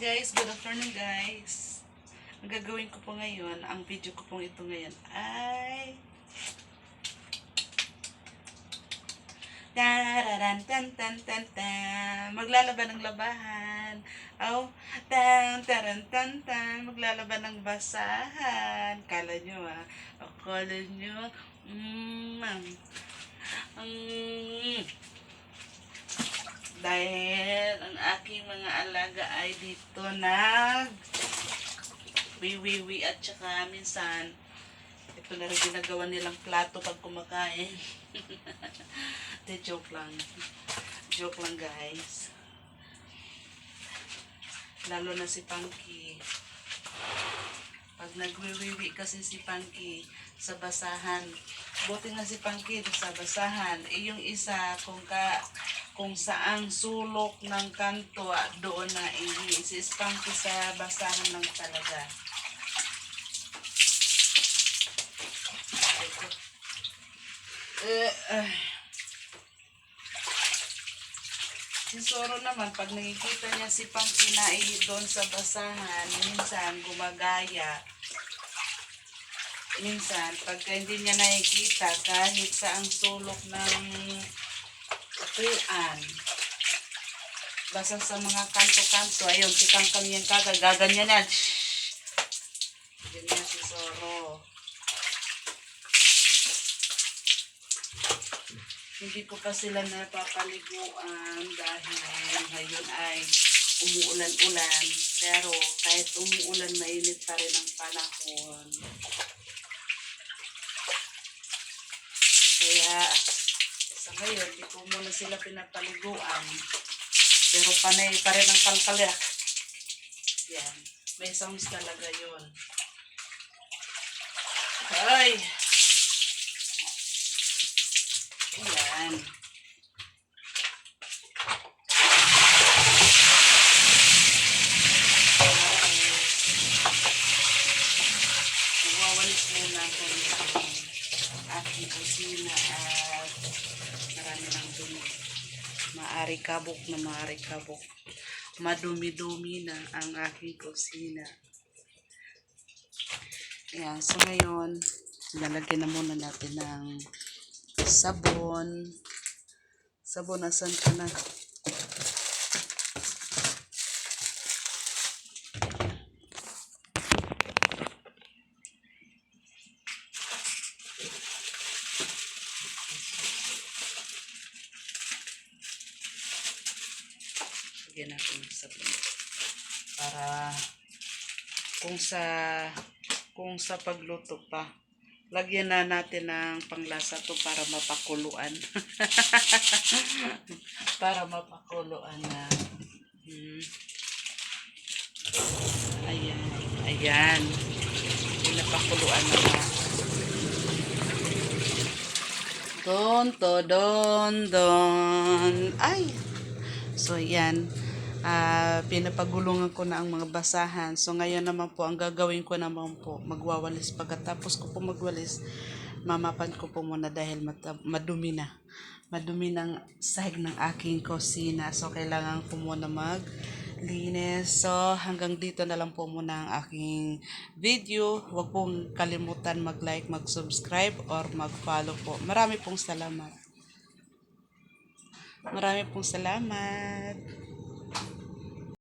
guys, good afternoon guys. Ang gagawin ko po ngayon, ang video ko pong ito ngayon ay Tararan tan tan tan tan Maglalaban ng labahan. Oh, tan taran tan tan Maglalaban ng basahan. Kala nyo ah. Akala nyo. Mm, mm, dahil ang aking mga alaga ay dito nag wiwiwi at saka minsan ito na rin ginagawa nilang plato pag kumakain. De joke lang. Joke lang guys. Lalo na si Punky. Pag nagwiwiwi kasi si Punky sa basahan. Buti nga si Punky sa basahan. Eh yung isa kung ka kung saang sulok ng kanto ah, doon na iwi. Si Punky sa basahan lang talaga. Eh, ay. Si Soro naman, pag nakikita niya si Punky na ihi doon sa basahan, minsan gumagaya. Minsan, pagka hindi niya nakikita, kahit sa ang sulok ng upuan, basta sa mga kanto-kanto, ayun, si Kangkang yan kaga, gaganyan yan. Ganyan si Soro. Hindi ko pa sila napapaliguan dahil ngayon ay umuulan-ulan. Pero kahit umuulan, mainit pa rin ang panahon. Kaya sa ngayon, hindi ko muna sila pinapaliguan. Pero panay pa rin ang kalkalak. Yan. May sounds talaga yun. Ay! Ayan. Nagwawalis muna ako ng aking kusina at marami ng dumi. Maari kabok na maari kabok. Madumi-dumi na ang aking kusina. Ayan, so ngayon, lalagyan na muna natin ng sabon. Sabon, asan ka na? Lagyan natin ng sabon. Para kung sa kung sa pagluto pa lagyan na natin ng panglasa to para mapakuluan. Para mapakuluan na. Hmm. ayan ayan. Pinapakuluan na na don to don don. Ay! So ayan ah pinapagulungan ko na ang mga basahan. So ngayon naman po, ang gagawin ko naman po, magwawalis. Pagkatapos ko po magwalis, mamapan ko po muna dahil madumi na. Madumi ng sahig ng aking kusina. So kailangan ko muna maglinis. So hanggang dito na lang po muna ang aking video. Huwag pong kalimutan mag-like, mag-subscribe, or mag-follow po. Marami pong salamat. Marami pong salamat.